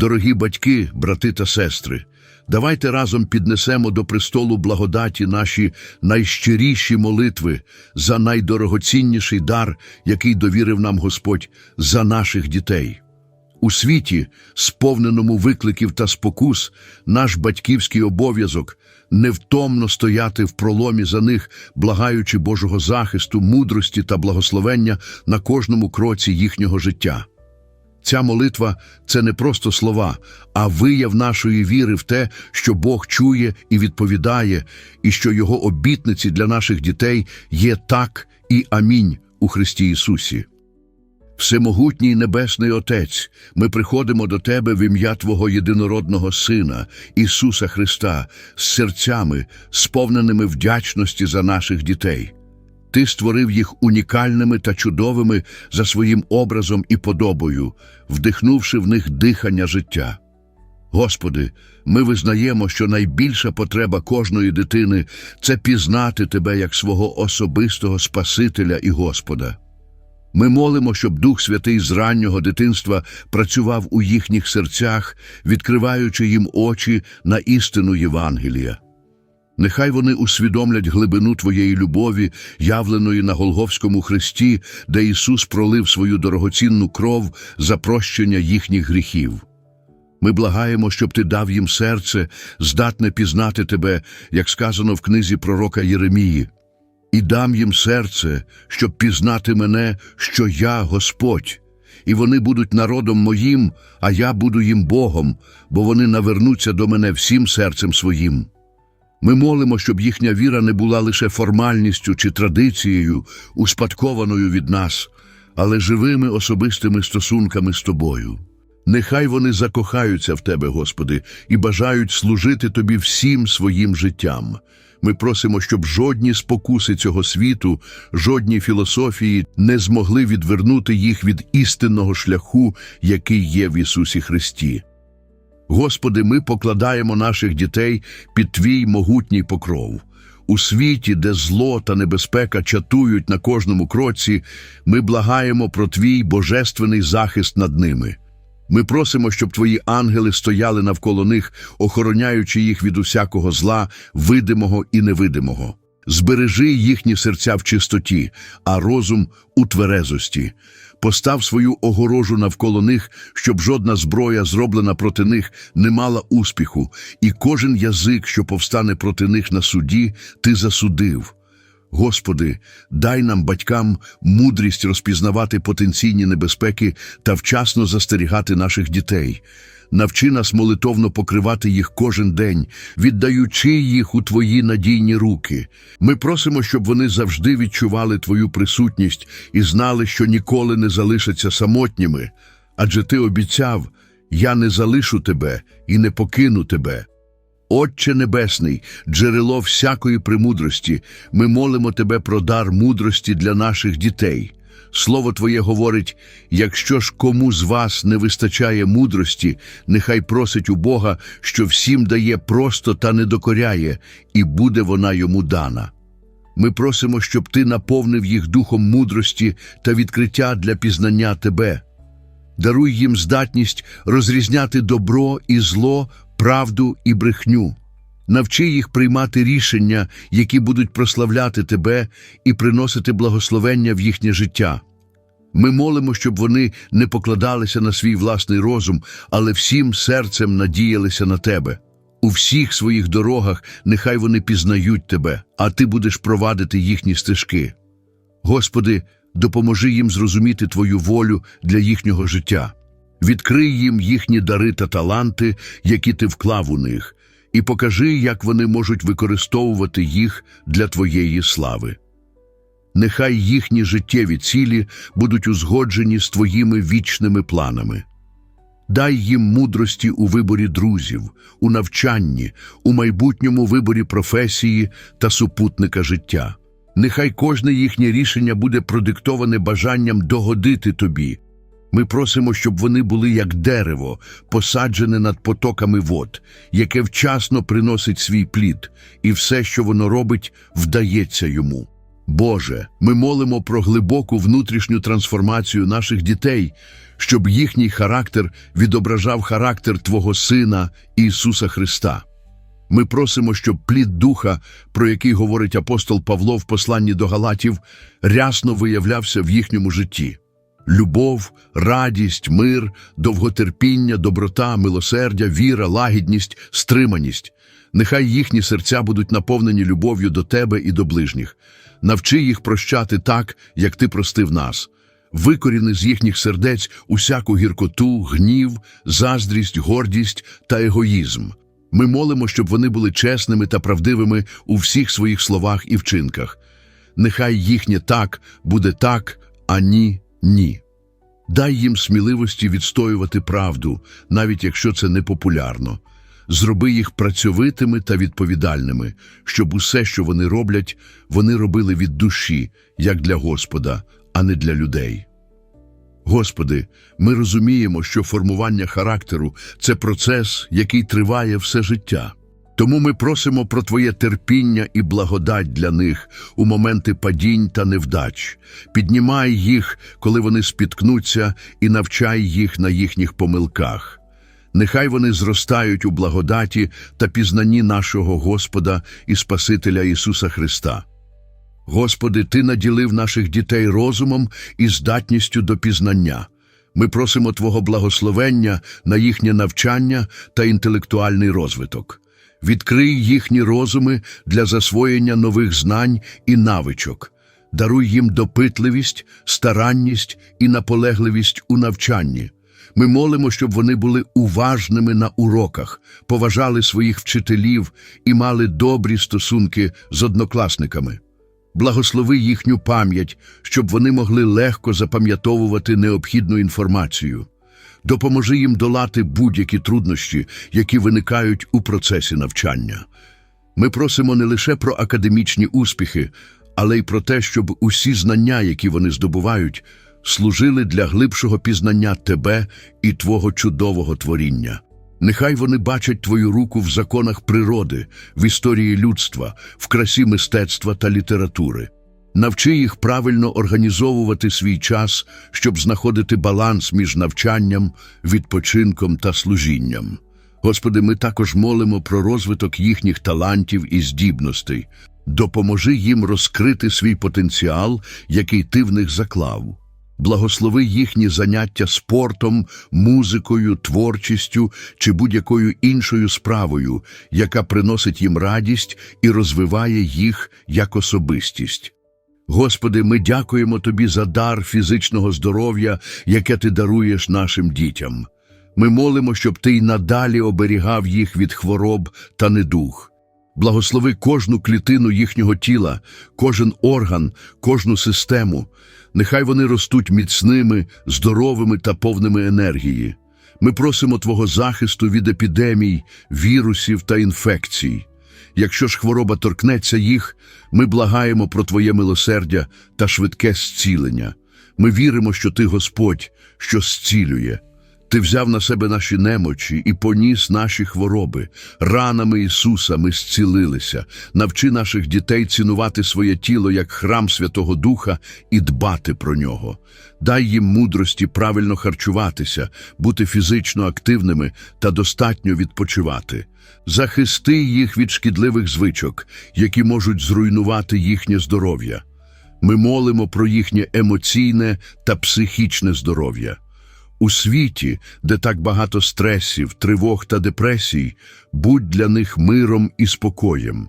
Дорогі батьки, брати та сестри, давайте разом піднесемо до престолу благодаті наші найщиріші молитви за найдорогоцінніший дар, який довірив нам Господь, за наших дітей. У світі, сповненому викликів та спокус, наш батьківський обов'язок невтомно стояти в проломі за них, благаючи Божого захисту, мудрості та благословення на кожному кроці їхнього життя. Ця молитва це не просто слова, а вияв нашої віри в те, що Бог чує і відповідає, і що Його обітниці для наших дітей є так і амінь у Христі Ісусі. Всемогутній Небесний Отець, ми приходимо до Тебе в ім'я Твого єдинородного Сина, Ісуса Христа, з серцями, сповненими вдячності за наших дітей. Ти створив їх унікальними та чудовими за своїм образом і подобою, вдихнувши в них дихання життя. Господи, ми визнаємо, що найбільша потреба кожної дитини це пізнати Тебе як свого особистого Спасителя і Господа. Ми молимо, щоб Дух Святий з раннього дитинства працював у їхніх серцях, відкриваючи їм очі на істину Євангелія. Нехай вони усвідомлять глибину Твоєї любові, явленої на Голговському хресті, де Ісус пролив свою дорогоцінну кров за прощення їхніх гріхів. Ми благаємо, щоб Ти дав їм серце, здатне пізнати Тебе, як сказано в книзі пророка Єремії. І дам їм серце, щоб пізнати мене, що я Господь, і вони будуть народом моїм, а я буду їм Богом, бо вони навернуться до мене всім серцем своїм. Ми молимо, щоб їхня віра не була лише формальністю чи традицією, успадкованою від нас, але живими особистими стосунками з тобою. Нехай вони закохаються в Тебе, Господи, і бажають служити Тобі всім своїм життям. Ми просимо, щоб жодні спокуси цього світу, жодні філософії не змогли відвернути їх від істинного шляху, який є в Ісусі Христі. Господи, ми покладаємо наших дітей під Твій могутній покров. У світі, де зло та небезпека чатують на кожному кроці, ми благаємо про Твій божественний захист над ними. Ми просимо, щоб Твої ангели стояли навколо них, охороняючи їх від усякого зла, видимого і невидимого. Збережи їхні серця в чистоті, а розум у тверезості. Постав свою огорожу навколо них, щоб жодна зброя, зроблена проти них, не мала успіху, і кожен язик, що повстане проти них на суді, ти засудив. Господи, дай нам, батькам, мудрість розпізнавати потенційні небезпеки та вчасно застерігати наших дітей. Навчи нас молитовно покривати їх кожен день, віддаючи їх у Твої надійні руки. Ми просимо, щоб вони завжди відчували Твою присутність і знали, що ніколи не залишаться самотніми. Адже Ти обіцяв, я не залишу тебе і не покину тебе. Отче Небесний, джерело всякої премудрості, ми молимо Тебе про дар мудрості для наших дітей. Слово Твоє говорить, якщо ж кому з вас не вистачає мудрості, нехай просить у Бога, що всім дає просто та не докоряє, і буде вона йому дана. Ми просимо, щоб Ти наповнив їх духом мудрості та відкриття для пізнання Тебе. Даруй їм здатність розрізняти добро і зло, правду і брехню. Навчи їх приймати рішення, які будуть прославляти тебе і приносити благословення в їхнє життя. Ми молимо, щоб вони не покладалися на свій власний розум, але всім серцем надіялися на тебе. У всіх своїх дорогах нехай вони пізнають тебе, а ти будеш провадити їхні стежки. Господи, допоможи їм зрозуміти Твою волю для їхнього життя. Відкрий їм їхні дари та таланти, які ти вклав у них, і покажи, як вони можуть використовувати їх для Твоєї слави. Нехай їхні життєві цілі будуть узгоджені з Твоїми вічними планами. Дай їм мудрості у виборі друзів, у навчанні, у майбутньому виборі професії та супутника життя. Нехай кожне їхнє рішення буде продиктоване бажанням догодити тобі. Ми просимо, щоб вони були як дерево, посаджене над потоками вод, яке вчасно приносить свій плід, і все, що воно робить, вдається йому. Боже, ми молимо про глибоку внутрішню трансформацію наших дітей, щоб їхній характер відображав характер Твого Сина Ісуса Христа. Ми просимо, щоб плід Духа, про який говорить апостол Павло в посланні до Галатів, рясно виявлявся в їхньому житті. Любов, радість, мир, довготерпіння, доброта, милосердя, віра, лагідність, стриманість. Нехай їхні серця будуть наповнені любов'ю до тебе і до ближніх. Навчи їх прощати так, як ти простив нас. Викоріни з їхніх сердець усяку гіркоту, гнів, заздрість, гордість та егоїзм. Ми молимо, щоб вони були чесними та правдивими у всіх своїх словах і вчинках. Нехай їхнє так буде так, а ні ні. Дай їм сміливості відстоювати правду, навіть якщо це непопулярно. Зроби їх працьовитими та відповідальними, щоб усе, що вони роблять, вони робили від душі, як для Господа, а не для людей. Господи, ми розуміємо, що формування характеру це процес, який триває все життя. Тому ми просимо про Твоє терпіння і благодать для них у моменти падінь та невдач. Піднімай їх, коли вони спіткнуться, і навчай їх на їхніх помилках. Нехай вони зростають у благодаті та пізнанні нашого Господа і Спасителя Ісуса Христа. Господи, Ти наділив наших дітей розумом і здатністю до пізнання. Ми просимо Твого благословення на їхнє навчання та інтелектуальний розвиток. Відкрий їхні розуми для засвоєння нових знань і навичок. Даруй їм допитливість, старанність і наполегливість у навчанні. Ми молимо, щоб вони були уважними на уроках, поважали своїх вчителів і мали добрі стосунки з однокласниками. Благослови їхню пам'ять, щоб вони могли легко запам'ятовувати необхідну інформацію. Допоможи їм долати будь-які труднощі, які виникають у процесі навчання. Ми просимо не лише про академічні успіхи, але й про те, щоб усі знання, які вони здобувають, служили для глибшого пізнання тебе і Твого чудового творіння. Нехай вони бачать Твою руку в законах природи, в історії людства, в красі мистецтва та літератури. Навчи їх правильно організовувати свій час, щоб знаходити баланс між навчанням, відпочинком та служінням. Господи, ми також молимо про розвиток їхніх талантів і здібностей. Допоможи їм розкрити свій потенціал, який ти в них заклав. Благослови їхні заняття спортом, музикою, творчістю чи будь-якою іншою справою, яка приносить їм радість і розвиває їх як особистість. Господи, ми дякуємо Тобі за дар фізичного здоров'я, яке Ти даруєш нашим дітям. Ми молимо, щоб Ти й надалі оберігав їх від хвороб та недух. Благослови кожну клітину їхнього тіла, кожен орган, кожну систему. Нехай вони ростуть міцними, здоровими та повними енергії. Ми просимо Твого захисту від епідемій, вірусів та інфекцій. Якщо ж хвороба торкнеться їх, ми благаємо про Твоє милосердя та швидке зцілення. Ми віримо, що Ти Господь, що зцілює. Ти взяв на себе наші немочі і поніс наші хвороби. Ранами Ісуса ми зцілилися. Навчи наших дітей цінувати своє тіло як храм Святого Духа і дбати про нього. Дай їм мудрості правильно харчуватися, бути фізично активними та достатньо відпочивати. Захисти їх від шкідливих звичок, які можуть зруйнувати їхнє здоров'я. Ми молимо про їхнє емоційне та психічне здоров'я. У світі, де так багато стресів, тривог та депресій, будь для них миром і спокоєм.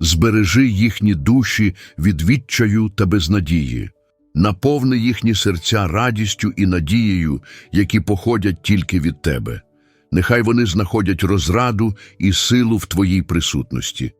Збережи їхні душі від відчаю та безнадії. Наповни їхні серця радістю і надією, які походять тільки від Тебе. Нехай вони знаходять розраду і силу в Твоїй присутності.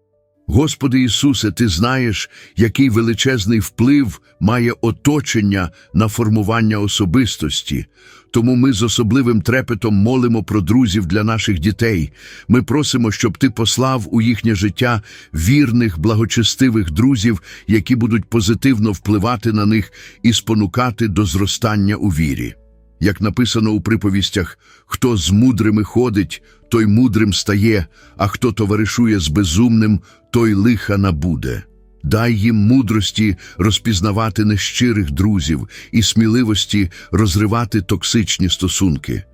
Господи Ісусе, Ти знаєш, який величезний вплив має оточення на формування особистості. Тому ми з особливим трепетом молимо про друзів для наших дітей. Ми просимо, щоб Ти послав у їхнє життя вірних, благочестивих друзів, які будуть позитивно впливати на них і спонукати до зростання у вірі. Як написано у приповістях, хто з мудрими ходить, той мудрим стає, а хто товаришує з безумним, той лиха набуде. Дай їм мудрості розпізнавати нещирих друзів і сміливості розривати токсичні стосунки.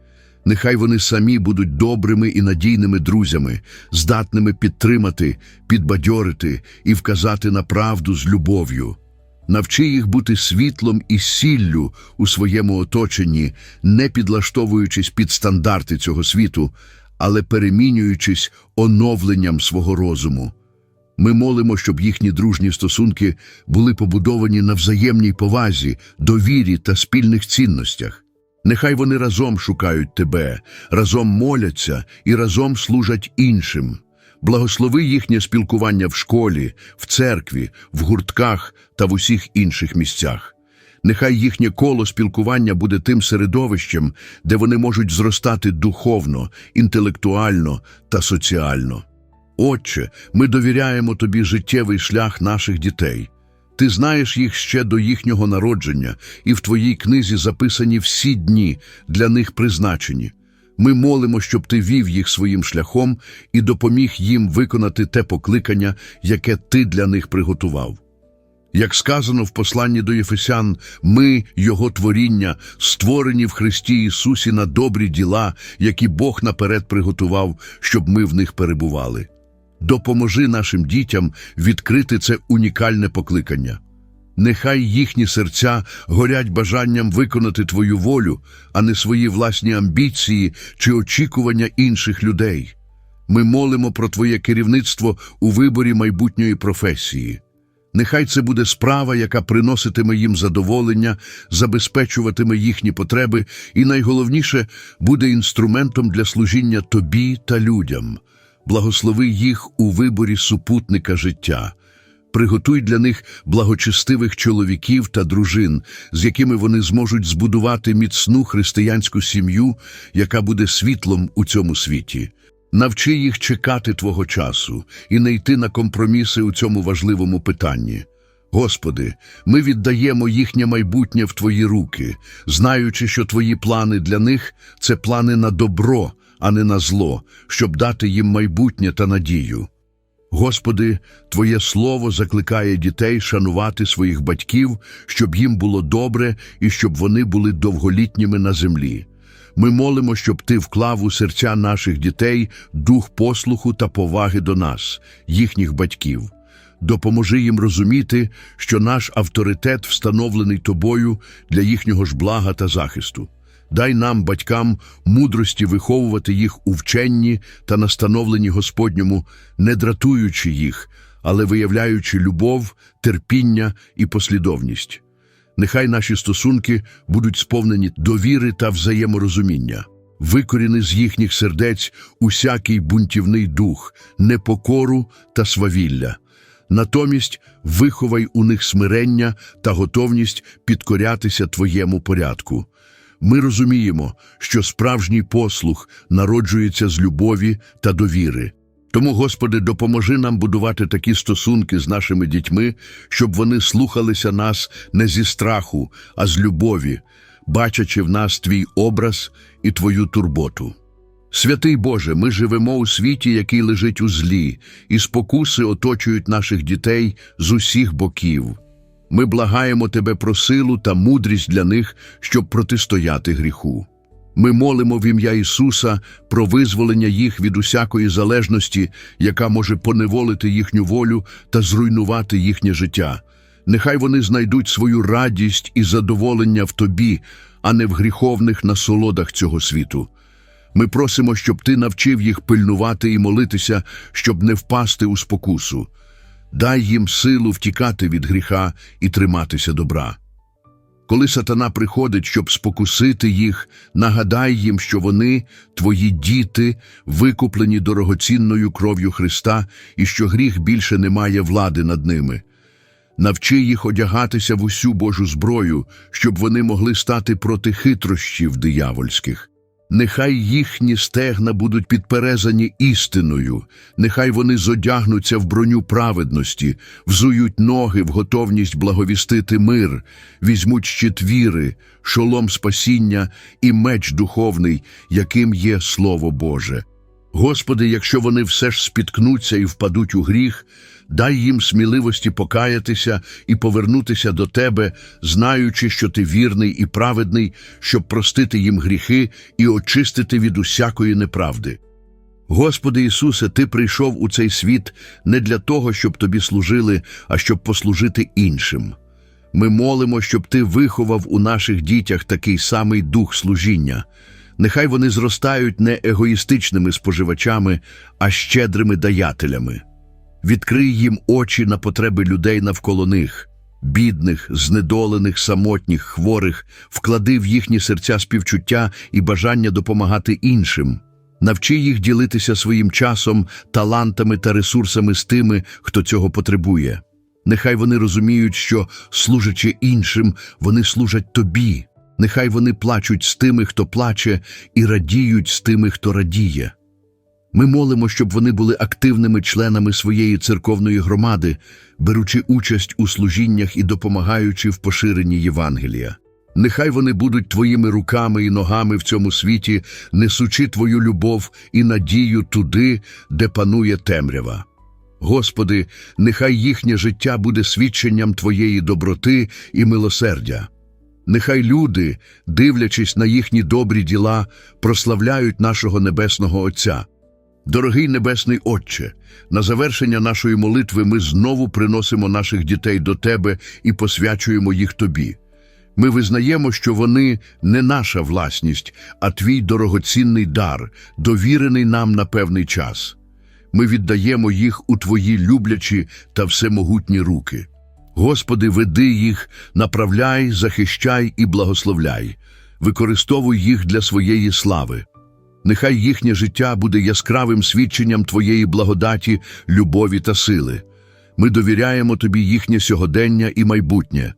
Нехай вони самі будуть добрими і надійними друзями, здатними підтримати, підбадьорити і вказати на правду з любов'ю. Навчи їх бути світлом і сіллю у своєму оточенні, не підлаштовуючись під стандарти цього світу, але перемінюючись оновленням свого розуму. Ми молимо, щоб їхні дружні стосунки були побудовані на взаємній повазі, довірі та спільних цінностях. Нехай вони разом шукають тебе, разом моляться і разом служать іншим. Благослови їхнє спілкування в школі, в церкві, в гуртках та в усіх інших місцях. Нехай їхнє коло спілкування буде тим середовищем, де вони можуть зростати духовно, інтелектуально та соціально. Отче, ми довіряємо тобі життєвий шлях наших дітей. Ти знаєш їх ще до їхнього народження, і в твоїй книзі записані всі дні для них призначені. Ми молимо, щоб ти вів їх своїм шляхом і допоміг їм виконати те покликання, яке ти для них приготував. Як сказано в посланні до Єфесян, ми, Його творіння, створені в Христі Ісусі на добрі діла, які Бог наперед приготував, щоб ми в них перебували. Допоможи нашим дітям відкрити це унікальне покликання. Нехай їхні серця горять бажанням виконати Твою волю, а не свої власні амбіції чи очікування інших людей. Ми молимо про Твоє керівництво у виборі майбутньої професії. Нехай це буде справа, яка приноситиме їм задоволення, забезпечуватиме їхні потреби і, найголовніше, буде інструментом для служіння тобі та людям. Благослови їх у виборі супутника життя. Приготуй для них благочестивих чоловіків та дружин, з якими вони зможуть збудувати міцну християнську сім'ю, яка буде світлом у цьому світі. Навчи їх чекати Твого часу і не йти на компроміси у цьому важливому питанні. Господи, ми віддаємо їхнє майбутнє в Твої руки, знаючи, що Твої плани для них це плани на добро, а не на зло, щоб дати їм майбутнє та надію. Господи, Твоє Слово закликає дітей шанувати своїх батьків, щоб їм було добре і щоб вони були довголітніми на землі. Ми молимо, щоб Ти вклав у серця наших дітей дух послуху та поваги до нас, їхніх батьків. Допоможи їм розуміти, що наш авторитет встановлений Тобою для їхнього ж блага та захисту. Дай нам, батькам, мудрості виховувати їх у вченні та настановленні Господньому, не дратуючи їх, але виявляючи любов, терпіння і послідовність. Нехай наші стосунки будуть сповнені довіри та взаєморозуміння. Викоріни з їхніх сердець усякий бунтівний дух, непокору та свавілля. Натомість виховай у них смирення та готовність підкорятися Твоєму порядку. Ми розуміємо, що справжній послух народжується з любові та довіри. Тому, Господи, допоможи нам будувати такі стосунки з нашими дітьми, щоб вони слухалися нас не зі страху, а з любові, бачачи в нас Твій образ і Твою турботу. Святий Боже, ми живемо у світі, який лежить у злі, і спокуси оточують наших дітей з усіх боків. Ми благаємо Тебе про силу та мудрість для них, щоб протистояти гріху. Ми молимо в ім'я Ісуса про визволення їх від усякої залежності, яка може поневолити їхню волю та зруйнувати їхнє життя. Нехай вони знайдуть свою радість і задоволення в Тобі, а не в гріховних насолодах цього світу. Ми просимо, щоб Ти навчив їх пильнувати і молитися, щоб не впасти у спокусу. Дай їм силу втікати від гріха і триматися добра. Коли сатана приходить, щоб спокусити їх, нагадай їм, що вони, твої діти, викуплені дорогоцінною кров'ю Христа, і що гріх більше не має влади над ними. Навчи їх одягатися в усю Божу зброю, щоб вони могли стати проти хитрощів диявольських. Нехай їхні стегна будуть підперезані істиною, нехай вони зодягнуться в броню праведності, взують ноги в готовність благовістити мир, візьмуть щит віри, шолом спасіння і меч духовний, яким є Слово Боже. Господи, якщо вони все ж спіткнуться і впадуть у гріх, дай їм сміливості покаятися і повернутися до Тебе, знаючи, що Ти вірний і праведний, щоб простити їм гріхи і очистити від усякої неправди. Господи Ісусе, Ти прийшов у цей світ не для того, щоб Тобі служили, а щоб послужити іншим. Ми молимо, щоб Ти виховав у наших дітях такий самий дух служіння. Нехай вони зростають не егоїстичними споживачами, а щедрими даятелями. Відкрий їм очі на потреби людей навколо них, бідних, знедолених, самотніх, хворих, вклади в їхні серця співчуття і бажання допомагати іншим. Навчи їх ділитися своїм часом, талантами та ресурсами з тими, хто цього потребує. Нехай вони розуміють, що, служачи іншим, вони служать тобі. Нехай вони плачуть з тими, хто плаче, і радіють з тими, хто радіє. Ми молимо, щоб вони були активними членами своєї церковної громади, беручи участь у служіннях і допомагаючи в поширенні Євангелія. Нехай вони будуть твоїми руками і ногами в цьому світі, несучи твою любов і надію туди, де панує темрява. Господи, нехай їхнє життя буде свідченням Твоєї доброти і милосердя. Нехай люди, дивлячись на їхні добрі діла, прославляють нашого Небесного Отця. Дорогий Небесний Отче, на завершення нашої молитви ми знову приносимо наших дітей до Тебе і посвячуємо їх Тобі. Ми визнаємо, що вони не наша власність, а Твій дорогоцінний дар, довірений нам на певний час. Ми віддаємо їх у Твої люблячі та всемогутні руки. Господи, веди їх, направляй, захищай і благословляй, використовуй їх для своєї слави. Нехай їхнє життя буде яскравим свідченням Твоєї благодаті, любові та сили. Ми довіряємо Тобі їхнє сьогодення і майбутнє.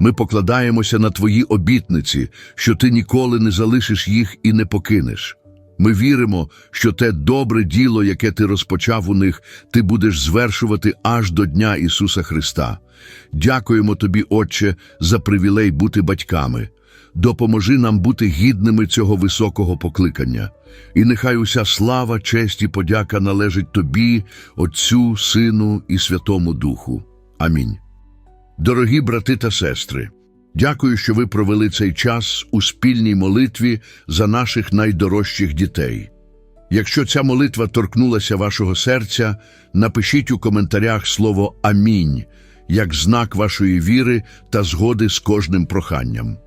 Ми покладаємося на Твої обітниці, що Ти ніколи не залишиш їх і не покинеш. Ми віримо, що те добре діло, яке Ти розпочав у них, Ти будеш звершувати аж до Дня Ісуса Христа. Дякуємо Тобі, Отче, за привілей бути батьками. Допоможи нам бути гідними цього високого покликання. І нехай уся слава, честь і подяка належить Тобі, Отцю, Сину і Святому Духу. Амінь. Дорогі брати та сестри, дякую, що ви провели цей час у спільній молитві за наших найдорожчих дітей. Якщо ця молитва торкнулася вашого серця, напишіть у коментарях слово Амінь як знак вашої віри та згоди з кожним проханням.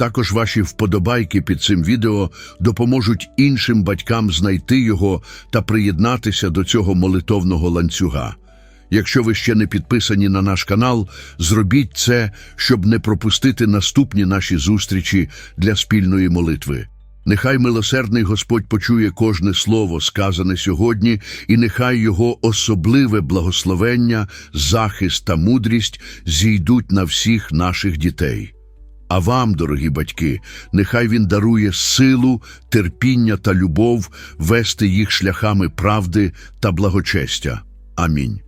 Також ваші вподобайки під цим відео допоможуть іншим батькам знайти його та приєднатися до цього молитовного ланцюга. Якщо ви ще не підписані на наш канал, зробіть це, щоб не пропустити наступні наші зустрічі для спільної молитви. Нехай милосердний Господь почує кожне слово, сказане сьогодні, і нехай Його особливе благословення, захист та мудрість зійдуть на всіх наших дітей. А вам, дорогі батьки, нехай Він дарує силу, терпіння та любов вести їх шляхами правди та благочестя. Амінь.